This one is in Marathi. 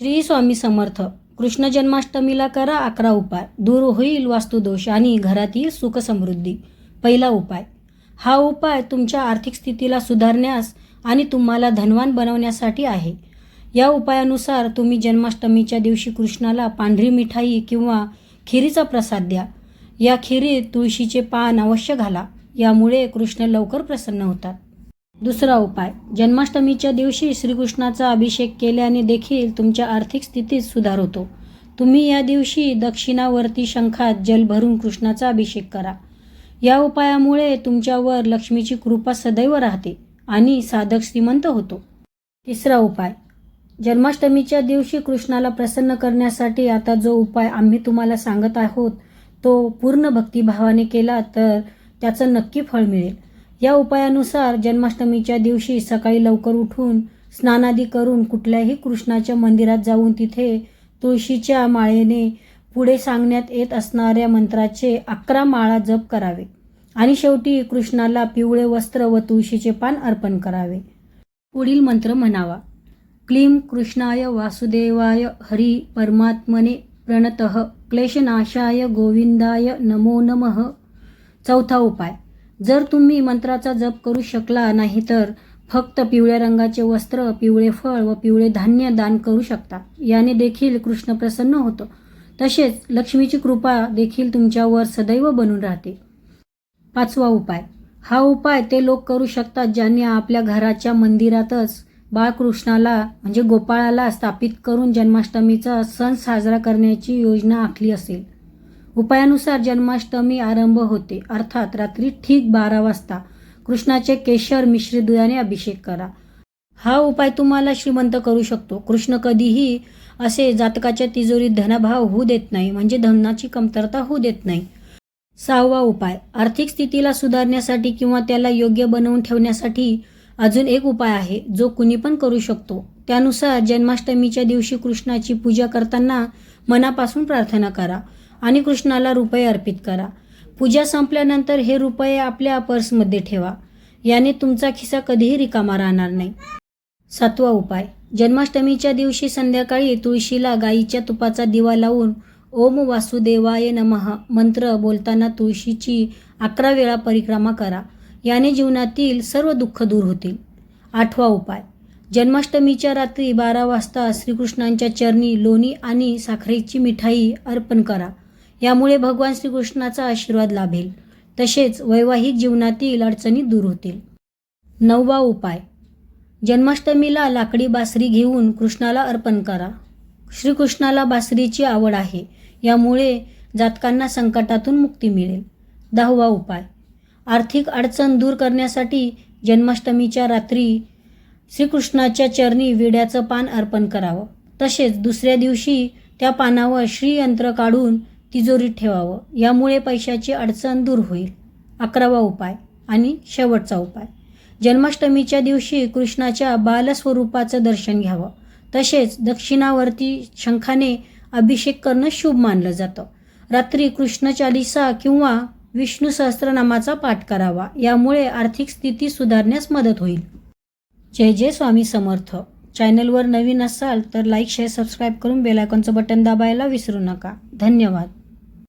श्री स्वामी समर्थ. कृष्ण जन्माष्टमीला करा अकरा उपाय. दूर होईल वास्तुदोष आणि घरातील सुखसमृद्धी पहिला उपाय. हा उपाय तुमच्या आर्थिक स्थितीला सुधारण्यास आणि तुम्हाला धनवान बनवण्यासाठी आहे. या उपायानुसार तुम्ही जन्माष्टमीच्या दिवशी कृष्णाला पांढरी मिठाई किंवा खिरीचा प्रसाद द्या. या खिरीत तुळशीचे पान अवश्य घाला. यामुळे कृष्ण लवकर प्रसन्न होतात. दुसरा उपाय. जन्माष्टमीच्या दिवशी श्रीकृष्णाचा अभिषेक केल्याने देखील तुमच्या आर्थिक स्थितीत सुधार होतो. तुम्ही या दिवशी दक्षिणावर्ती शंखात जल भरून कृष्णाचा अभिषेक करा. या उपायामुळे तुमच्यावर लक्ष्मीची कृपा सदैव राहते आणि साधक श्रीमंत होतो. तिसरा उपाय. जन्माष्टमीच्या दिवशी कृष्णाला प्रसन्न करण्यासाठी आता जो उपाय आम्ही तुम्हाला सांगत आहोत तो पूर्ण भक्तिभावाने केला तर त्याचं नक्की फळ मिळेल. या उपायानुसार जन्माष्टमीच्या दिवशी सकाळी लवकर उठून स्नानादी करून कुठल्याही कृष्णाच्या मंदिरात जाऊन तिथे तुळशीच्या माळेने पुढे सांगण्यात येत असणाऱ्या मंत्राचे अकरा माळा जप करावे. आणि शेवटी कृष्णाला पिवळे वस्त्र व तुळशीचे पान अर्पण करावे. पुढील मंत्र म्हणावा. क्लीं कृष्णाय वासुदेवाय हरी परमात्मने प्रणतः क्लेशनाशाय गोविंदाय नमो नमः. चौथा उपाय. जर तुम्ही मंत्राचा जप करू शकला नाही तर फक्त पिवळ्या रंगाचे वस्त्र पिवळे फळ व पिवळे धान्य दान करू शकता. याने देखील कृष्ण प्रसन्न होतो. तसेच लक्ष्मीची कृपा देखील तुमच्यावर सदैव बनून राहते. पाचवा उपाय. हा उपाय ते लोक करू शकतात ज्यांनी आपल्या घराच्या मंदिरातच बाळकृष्णाला म्हणजे गोपाळाला स्थापित करून जन्माष्टमीचा सण साजरा करण्याची योजना आखली असेल. उपायानुसार जन्माष्टमी आरंभ होते. अर्थात रात्री ठीक बारा वाजता कृष्णाचे केशर मिश्रित दुधाने अभिषेक करा. हा उपाय तुम्हाला श्रीमंत करू शकतो. कृष्ण कधीही असे जातकाच्या तिजोरीत धनभाव होऊ देत नाही म्हणजे धनाची कमतरता होऊ देत नाही. सहावा उपाय आर्थिक स्थितीला सुधारण्यासाठी किंवा त्याला योग्य बनवून ठेवण्यासाठी अजून एक उपाय आहे जो कुणी पण करू शकतो. त्यानुसार जन्माष्टमीच्या दिवशी कृष्णाची पूजा करताना मनापासून प्रार्थना करा. आणि कृष्णाला रुपये अर्पित करा. पूजा संपल्यानंतर हे रुपये आपल्या पर्समध्ये ठेवा. याने तुमचा खिसा कधीही रिकामा राहणार नाही. सातवा उपाय. जन्माष्टमीच्या दिवशी संध्याकाळी तुळशीला गाईच्या तुपाचा दिवा लावून ओम वासुदेवाय नमः मंत्र बोलताना तुळशीची अकरा वेळा परिक्रमा करा. याने जीवनातील सर्व दुःख दूर होतील. आठवा उपाय. जन्माष्टमीच्या रात्री बारा वाजता श्रीकृष्णांच्या चरणी लोणी आणि साखरेची मिठाई अर्पण करा. यामुळे भगवान श्रीकृष्णाचा आशीर्वाद लाभेल. तसेच वैवाहिक जीवनातील अडचणी दूर होतील. नववा उपाय. जन्माष्टमीला लाकडी बासरी घेऊन कृष्णाला अर्पण करा. श्रीकृष्णाला बासरीची आवड आहे. यामुळे जातकांना संकटातून मुक्ती मिळेल. दहावा उपाय. आर्थिक अडचण दूर करण्यासाठी जन्माष्टमीच्या रात्री श्रीकृष्णाच्या चरणी विड्याचं पान अर्पण करावं. तसेच दुसऱ्या दिवशी त्या पानावर श्रीयंत्र काढून तिजोरीत ठेवावं. यामुळे पैशाची अडचण दूर होईल. अकरावा उपाय आणि शेवटचा उपाय. जन्माष्टमीच्या दिवशी कृष्णाच्या बालस्वरूपाचं दर्शन घ्यावं. तसेच दक्षिणावर्ती शंखाने अभिषेक करणं शुभ मानलं जातं. रात्री कृष्ण चालिसा किंवा विष्णू सहस्त्रनामाचा पाठ करावा. यामुळे आर्थिक स्थिती सुधारण्यास मदत होईल. जय जय स्वामी समर्थ. चॅनलवर नवीन असाल तर लाईक शेअर सबस्क्राईब करून बेलायकॉनचं बटन दाबायला विसरू नका. धन्यवाद.